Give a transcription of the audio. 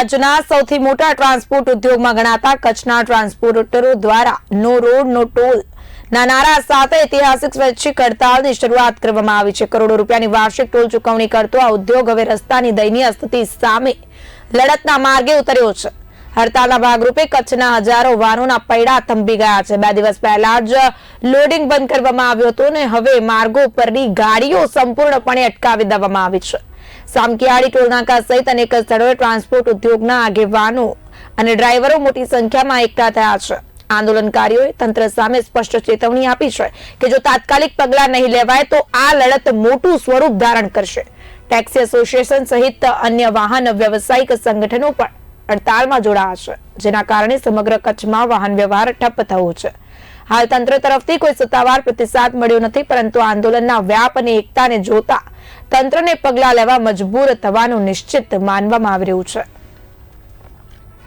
રાજ્યના સૌથી મોટા ટ્રાન્સપોર્ટ ઉદ્યોગમાં ગણાતા કચ્છના ટ્રાન્સપોર્ટરો દ્વારા નો રોડ, નો ટોલ ના નારા સાથે ઐતિહાસિક સ્વૈચ્છિક હડતાલની શરૂઆત કરવામાં આવી છે. કરોડો રૂપિયાની વાર્ષિક ટોલ ચૂકવણી કરતો આ ઉદ્યોગ હવે રસ્તાની દયનીય સ્થિતિ સામે લડતના માર્ગે ઉતર્યો છે. હડતાલના ભાગરૂપે કચ્છના હજારો વાહનોના પૈડા થંભી ગયા છે. બે દિવસ પહેલા જ લોડિંગ બંધ કરવામાં આવ્યું હતું અને હવે માર્ગો પરની ગાડીઓ સંપૂર્ણપણે અટકાવી દેવામાં આવી છે. સામકિયાળી ટોલનાકા સહિત અનેક સ્થળોએ ટ્રાન્સપોર્ટ ઉદ્યોગના આગેવાનો અને ડ્રાઈવરો મોટી સંખ્યામાં એકઠા થયા છે. આંદોલનકારીઓએ તંત્ર સામે સ્પષ્ટ ચેતવણી આપી છે કે જો તાત્કાલિક પગલાં નહીં લેવાય તો આ લડત મોટું સ્વરૂપ ધારણ કરશે. ટેક્સી એસોસિએશન સહિત અન્ય વાહન વ્યવસાયિક સંગઠનો પણ હડતાલમાં જોડાયા છે, જેના કારણે સમગ્ર કચ્છમાં વાહન વ્યવહાર ઠપ થયો છે. હાલ તંત્ર તરફથી કોઈ સત્તાવાર પ્રતિસાદ મળ્યો નથી, પરંતુ આંદોલનના વ્યાપ અને એકતાને જોતા તંત્રને પગલાં લેવા મજબૂર થવાનું નિશ્ચિત માનવામાં આવી રહ્યું છે.